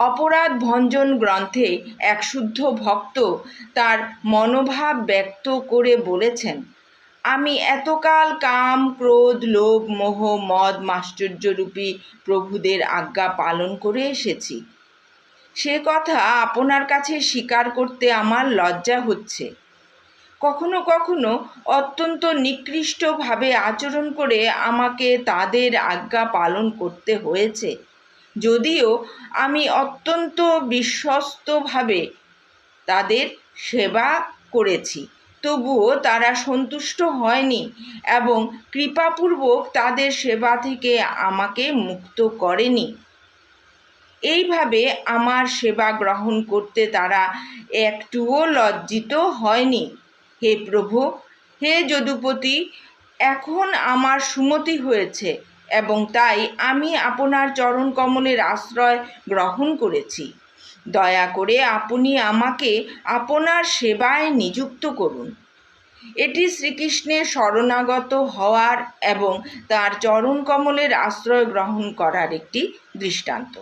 অপরাধ ভঞ্জন গ্রন্থে এক শুদ্ধ ভক্ত তার মনোভাব ব্যক্ত করে বলেছেন, আমি এতকাল কাম, ক্রোধ, লোভ, মোহ, মদ, মাশ্চর্যরূপী প্রভুদের আজ্ঞা পালন করে এসেছি। সে কথা আপনার কাছে স্বীকার করতে আমার লজ্জা হচ্ছে। কখনো কখনো অত্যন্ত নিকৃষ্টভাবে আচরণ করে আমাকে তাদের আজ্ঞা পালন করতে হয়েছে। যদিও আমি অত্যন্ত বিশ্বস্তভাবে তাদের সেবা করেছি, তবুও তারা সন্তুষ্ট হয়নি এবং কৃপাপূর্বক তাদের সেবা থেকে আমাকে মুক্ত করেনি। এইভাবে আমার সেবা গ্রহণ করতে তারা একটুও লজ্জিত হয়নি। হে প্রভু, হে যদুপতি, এখন আমার সুমতি হয়েছে। এবং তাই আমি আপনার চরণ কমলের আশ্রয় গ্রহণ করেছি। দয়া করে আপনি আমাকে আপনার সেবায় নিযুক্ত করুন। এটি শ্রীকৃষ্ণের শরণাগত হওয়ার এবং তার চরণ কমলের আশ্রয় গ্রহণ করার একটি দৃষ্টান্ত।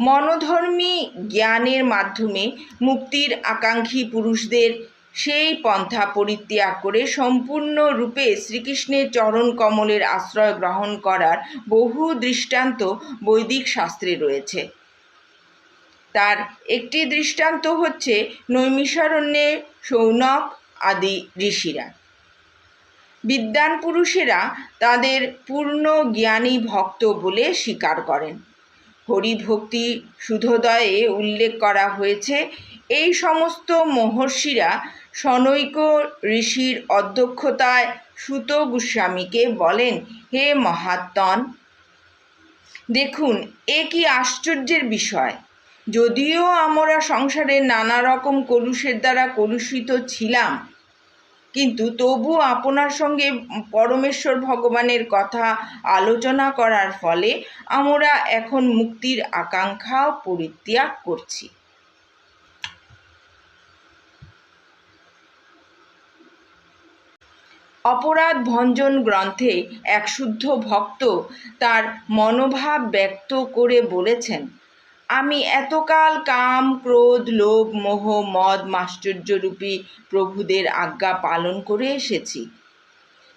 মনোধর্মী জ্ঞানের মাধ্যমে মুক্তির আকাঙ্ক্ষী পুরুষদের সেই পন্থা পরিত্যাগ করে সম্পূর্ণরূপে শ্রীকৃষ্ণের চরণ কমলের আশ্রয় গ্রহণ করার বহু দৃষ্টান্ত বৈদিক শাস্ত্রে রয়েছে। তার একটি দৃষ্টান্ত হচ্ছে নৈমিষারণ্যে সৌনক আদি ঋষিরা। বিদ্যান পুরুষেরা তাদের পূর্ণ জ্ঞানী ভক্ত বলে স্বীকার করেন। হরিভক্তি সুধোদয়ে উল্লেখ করা হয়েছে এই সমস্ত মহর্ষিরা সনৈক ঋষির অধ্যক্ষতায় সুত গোস্বামীকে বলেন, হে মহাত্মন, দেখুন, এ কি আশ্চর্যের বিষয়। যদিও আমরা সংসারে নানা রকম কলুষের দ্বারা কলুষিত ছিলাম, কিন্তু তবু আপনার সঙ্গে পরমেশ্বর ভগবানের কথা আলোচনা করার ফলে আমরা এখন মুক্তির আকাঙ্ক্ষা পরিত্যাগ করছি। অপরাধ ভঞ্জন গ্রন্থে এক শুদ্ধ ভক্ত তার মনোভাব ব্যক্ত করে বলেছেন, আমি এতকাল কাম, ক্রোধ, লোভ, মোহ, মদ, মাশ্চর্যরূপী প্রভুদের আজ্ঞা পালন করে এসেছি।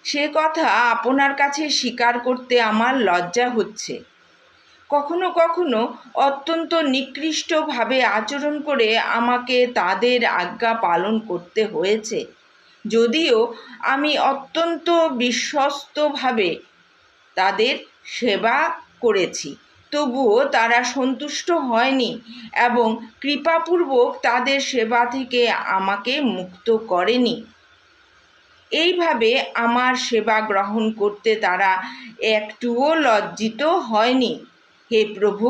সে কথা আপনার কাছে স্বীকার করতে আমার লজ্জা হচ্ছে। কখনো কখনো অত্যন্ত নিকৃষ্টভাবে আচরণ করে আমাকে তাদের আজ্ঞা পালন করতে হয়েছে। যদিও আমি অত্যন্ত বিশ্বস্তভাবে তাদের সেবা করেছি, তবুও তারা সন্তুষ্ট হয়নি এবং কৃপাপূর্বক তাদের সেবা থেকে আমাকে মুক্ত করেনি। এইভাবে আমার সেবা গ্রহণ করতে তারা একটুও লজ্জিত হয়নি। হে প্রভু